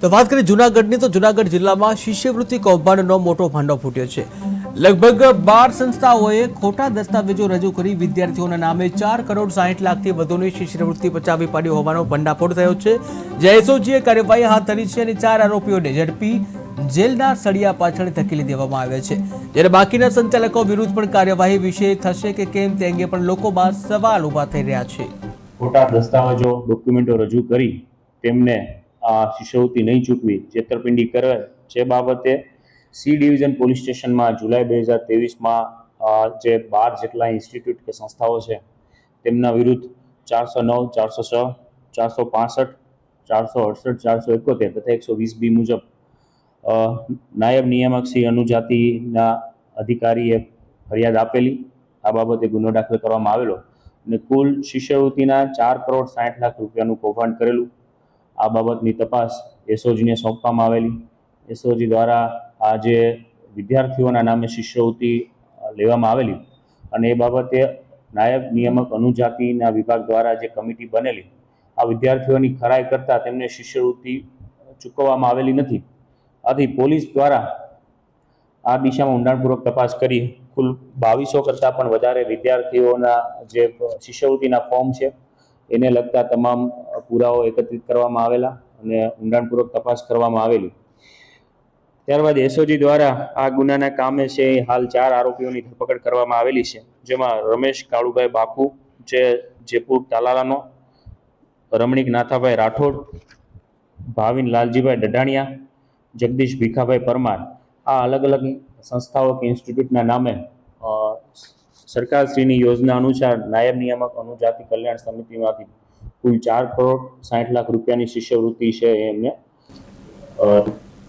તો વાત કરીએ જૂનાગઢની, તો જૂનાગઢ જિલ્લામાં શિષ્યવૃત્તિ કૌભાંડનો મોટો ભાંડો ફૂટ્યો છે. લગભગ બાર સંસ્થાઓએ ખોટા દસ્તાવેજો રજૂ કરી વિદ્યાર્થીઓના નામે ચાર કરોડ સાહીઠ લાખથી વધુની શિષ્યવૃત્તિ પચાવી પાડી હોવાનો ભંડાફોડ થયો છે. જે કાર્યવાહી હાથ ધરી છે અને ચાર આરોપીઓને ઝડપી જેલના સળિયા પાછળ ધકેલી દેવામાં આવ્યા છે. જ્યારે બાકીના સંચાલકો વિરુદ્ધ પણ કાર્યવાહી વિશે થશે કે કેમ તે અંગે પણ લોકોમાં સવાલ ઊભા થઈ રહ્યા છે. ખોટા દસ્તાવેજો, ડોક્યુમેન્ટો રજૂ કરી તેમને શિષ્યવૃત્તિ નહીં ચૂકવી. છેતરપિંડી કરે જે બાબતે સી ડિવિઝન પોલીસ સ્ટેશનમાં જુલાઈ બે હજાર ત્રેવીસમાં જે બાર જેટલા ઇન્સ્ટિટ્યૂટ કે સંસ્થાઓ છે, તેમના વિરુદ્ધ ચારસો નવ, ચારસો છ, ચારસો પાસઠ, ચારસો અડસઠ, ચારસો એકોતેર તથા એકસો વીસ બી મુજબ નાયબ નિયામક શ્રી અનુજાતિના અધિકારીએ ફરિયાદ આપેલી. આ બાબતે ગુનો દાખલ કરવામાં આવેલો અને કુલ શિષ્યવૃત્તિના ચાર કરોડ સાઠ લાખ રૂપિયાનું કૌભાંડ કરેલું. આ બાબતની તપાસ એસઓજીને સોંપવામાં આવેલી. એસઓજી દ્વારા આ જે વિદ્યાર્થીઓના નામે શિષ્યવૃત્તિ લેવામાં આવેલી અને એ બાબતે નાયબ નિયામક અનુજાતિના વિભાગ દ્વારા જે કમિટી બનેલી, આ વિદ્યાર્થીઓની ખરાઈ કરતાં તેમને શિષ્યવૃત્તિ ચૂકવવામાં આવેલી નથી. આથી પોલીસ દ્વારા આ દિશામાં ઊંડાણપૂર્વક તપાસ કરી. કુલ બાવીસો કરતાં પણ વધારે વિદ્યાર્થીઓના જે શિષ્યવૃત્તિના ફોર્મ છે, એને લગતા તમામ પુરાવો એકત્રિત કરવામાં આવેલા અને ઊંડાણપૂર્વક તપાસ કરવામાં આવેલી. ત્યારબાદ એસઓજી દ્વારા આ ગુનાના કામે છે હાલ ચાર આરોપીઓની ધરપકડ કરવામાં આવેલી છે, જેમાં રમેશ કાળુભાઈ બાપુ, જે જેપુર તાલાલાનો, રમણીક નાથાભાઈ રાઠોડ, ભાવિન લાલજીભાઈ ડઢાણિયા, જગદીશ ભીખાભાઈ પરમાર. આ અલગ અલગ સંસ્થાઓ કે ઇન્સ્ટિટ્યૂટના નામે સરકારશ્રીની યોજના અનુસાર નાયબ નિયામક અનુજાતિ કલ્યાણ સમિતિમાંથી કુલ ચાર કરોડ સાઠ લાખ રૂપિયાની શિષ્યવૃત્તિ છે એ એમને